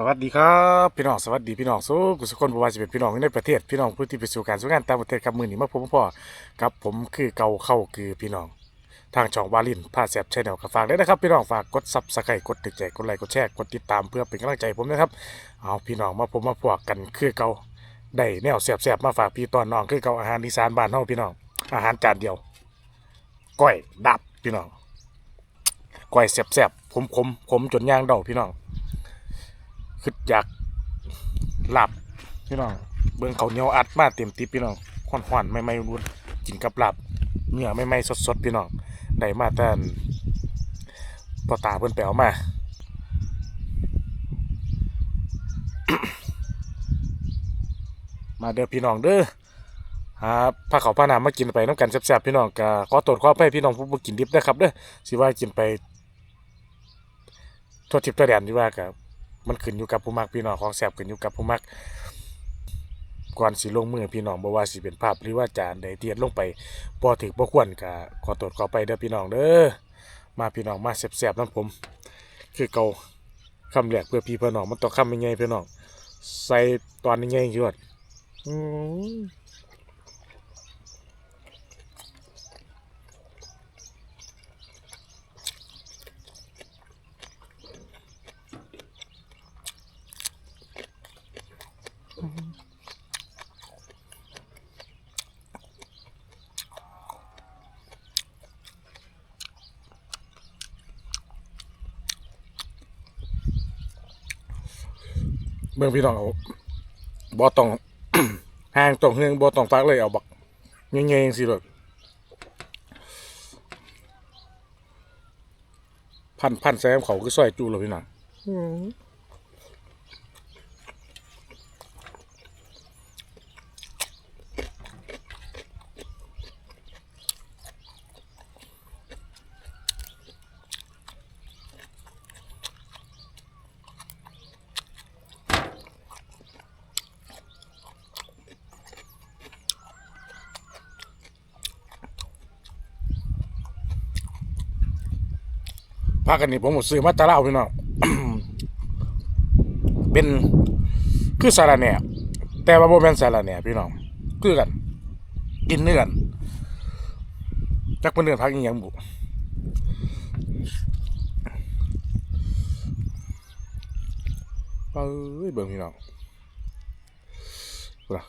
สวัสดีครับพี่น้องสวัสดีพี่น้องสู้กุศลคนบัวาจะเป็นพี่น้องในประเทศพี่น้องผู้ที่ไปสู่การสู่งานต่างประเทศกับมือหนีมาพบกับพ่อกับผมคือเก่าเข้าคือพี่น้อง ทางช่องวาลินพาแซบชแนลก็ฝากด้วยนะครับพี่น้องฝากกดซับสไครต์กดติดใจกดไลค์กดแชร์กดติดตามเพื่อเป็นกำลังใจผมนะครับเอาพี่น้องมาผมมาพวกกันคือเก่าได้แนวแสบๆมาฝากพี่ตอนน้องคือเก่าอาหารอีสานบ้านเฮาพี่น้องอาหารจานเดียวก้อยดับพี่น้องก้อยแสบๆขมๆขมขมจนย่างเดาพี่น้อง คืออยากหลับพี่น้องเบิ่งเขาเหนียวอัดมาเต็มติบพี่น้องควันควันไม่ไม่รุนกินกับหลับเนื้อไม่ไม่สดสดพี่น้องได้มาแต่พอตาเพิ่นไปเอามามาเด้อพี่น้องเด้อหาผ้าเขาวผ้าหนามมากินไปน้ำกันแซ่บๆพี่น้องก็ขอตรวจขอไปพี่น้องผู้บ่กินดิบนะครับเด้อสิว่ากินไปทั่วทิพย์ทั่วแดนที่ว่ากับ มันขึ้นอยู่กับผู้มักพี่น้องของแสบขึ้นอยู่กับผู้มักก่อนสิลงมือพี่น้องบ่ว่าสิเป็นภาพหรือว่าจานใดเตียนลงไปบ่ถึกบ่ควรก็ขอโทษขอไปเด้อพี่น้องเด้อมาพี่น้องมาแซ่บๆนํผม คือเก่าคำแรกเพื่อพี่เพื่อน้องมันต้องคำยังไงพี่น้องใส่ตอนยังไงอยู่ว่าอืม เบื้องพี่น้องเอาบ่ต้องห่างต้องเฮืองบ่ต้องฟักเลยเอาบักยังไงจังสิเลยพันพันแซมเขาคือซอยจูเลยพี่น้อง พากันนี่ผมหมดซื้อมาตะเล่าพี่น้อง เป็นคือสาระแหน่แต่ว่าโบแมนสาระแหน่พี่น้องคือกัน กินเนื้อกันจักเป็นเนื้อพักอีหยังบุเอ้ยเบิ่งพี่น้องดูนะ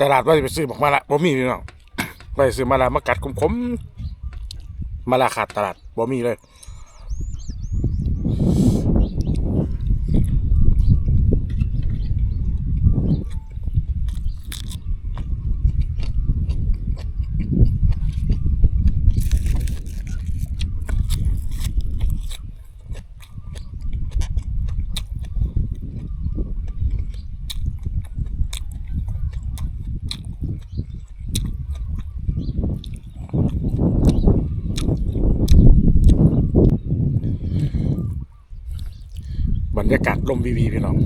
ตลาดว่าจะไปซื้อบอกมาละบ่มีพี่น้องไปซื้อมาละมากัดขมๆมาละขาดตลาดบ่มีเลย บรรยากาศลมวีวีพี่น้อง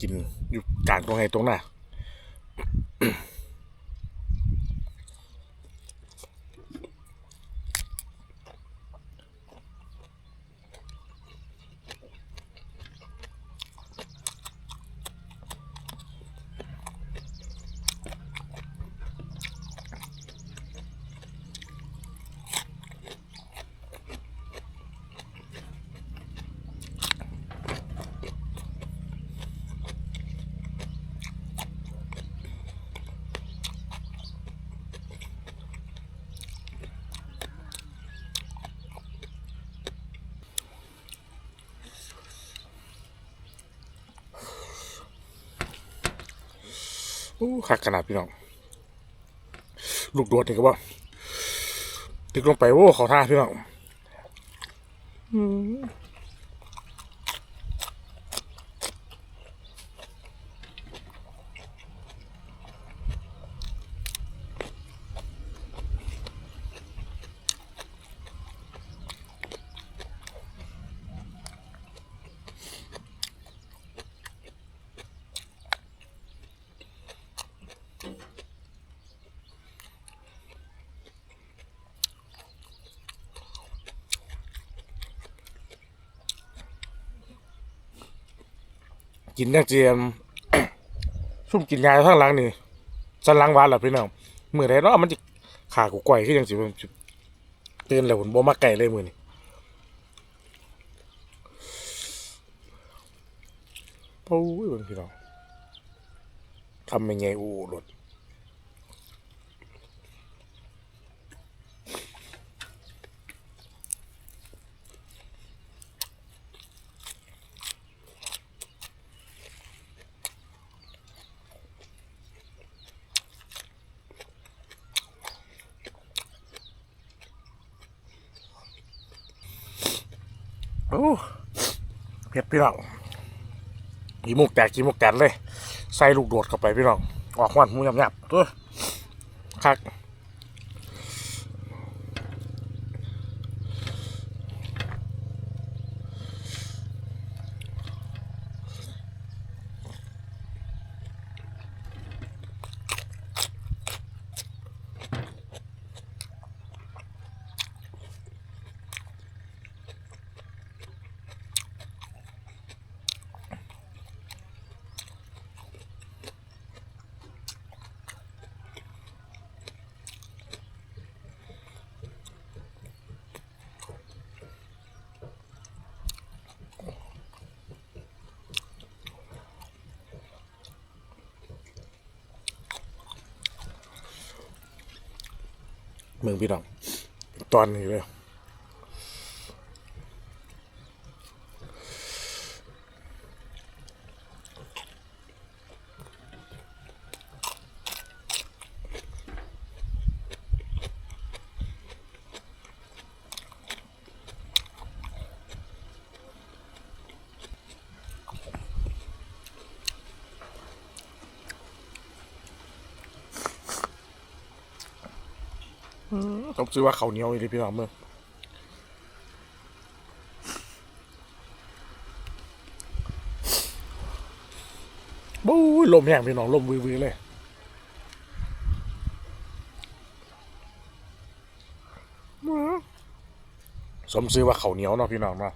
กินอยู่กลางตรงไหนตรงหน้า อู้คักขนาดพี่น้อง ลูกโดดนี่ก็ว่าตึกลงไปโอ้เขาท่าพี่น้อง อืม กินจังเจียมซุ่มกินยาทั้งหลังนี่สันหลังหวานล่ะพี่น้องมื้อใดเนาะมันจะขากูก่อยคือจังสิตื่นแล้วผมบ่มาไก่เลยมื้อนี้โอ้ยพี่น้องทำยังไงอู้รถ โอ้เผ็ดพี่น้องกีมุกแตกกีมุกแตกเลย ใส่ลูกโดดเข้าไปพี่น้อง ออกหวานหมูยำยับตัวคัก เมืองพี่น้องตอนนี้เลย ผมซื้อว่าเขาเหนียวอีกพี่น้องเมื่อบู๊ยลมแห้งพี่น้องลมวือๆเลยสมซื้อว่าเขาเหนียวเนาะพี่น้องเนาะ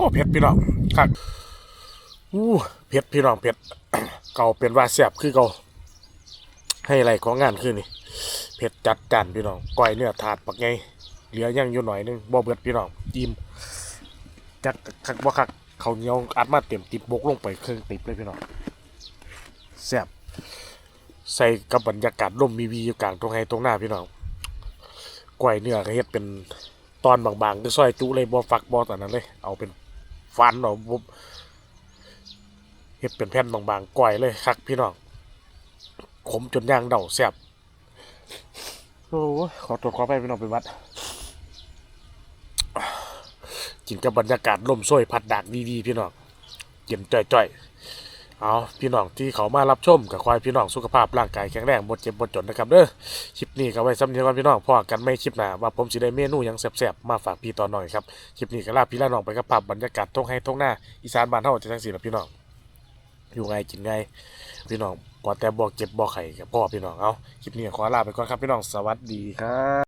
อ้เผ็ดพี่น้องครับอู้เผ็ดพี่น้องเผ็ดเก่าเป็นว่าแซ่บคือเก่าให้อะไรของงานคือนี่เผ็ดจัดจานพี่น้องก้อยเนื้อถาดปักไงเหลือยังอยู่หน่อยนึงบ่เบิดพี่น้องยิ้มจักคักบ่คักเขาเนียวอัดมาเต็มติดบกลงไปเครื่องติดเลยพี่น้องแซ่บใส่กับบรรยากาศร่มมีวีอยู่กลางตรงไฮตรงหน้าพี่น้องก้อยเนื้อก็เฮ็ดเป็นตอนบางๆคือซอยจุเลยบ่ฝักบ่ตอนนั้นเลย เอาเป็น ฟันเอาบุบเฮ็ดเป็นแผ่นบางๆก้อยเลยคักพี่น้องขมจนย่างเดาแซ่บโอ้ยขอตัวขอไปพี่น้องไปวัดกินกับบรรยากาศลมโซยพัดดากดีๆพี่น้องเย็นจ่อยๆ เอาพี่น้องที่เขามารับชมกับควายพี่น้องสุขภาพร่างกายแข็งแรงบ่เจ็บบ่จนนะครับเด้อคลิปนี้ก็ไว้ซ้ำเนียกันพี่น้องพอกันไม่คลิปหน้าว่าผมสิได้เมนูหยังแซ่บๆมาฝากพี่ต่อหน่อยครับคลิปนี้ก็ลาพี่ลาน้องไปกับภาพบรรยากาศท้องให้ท้องหน้าอีสานบ้านเฮาจะจังซี่ล่ะพี่น้องอยู่ไงกินไงพี่น้องพอแต่บ่เจ็บบ่ไข้กับพ่อพี่น้องเอาคลิปนี้ขอลาไปก่อนครับพี่น้องสวัสดีครับ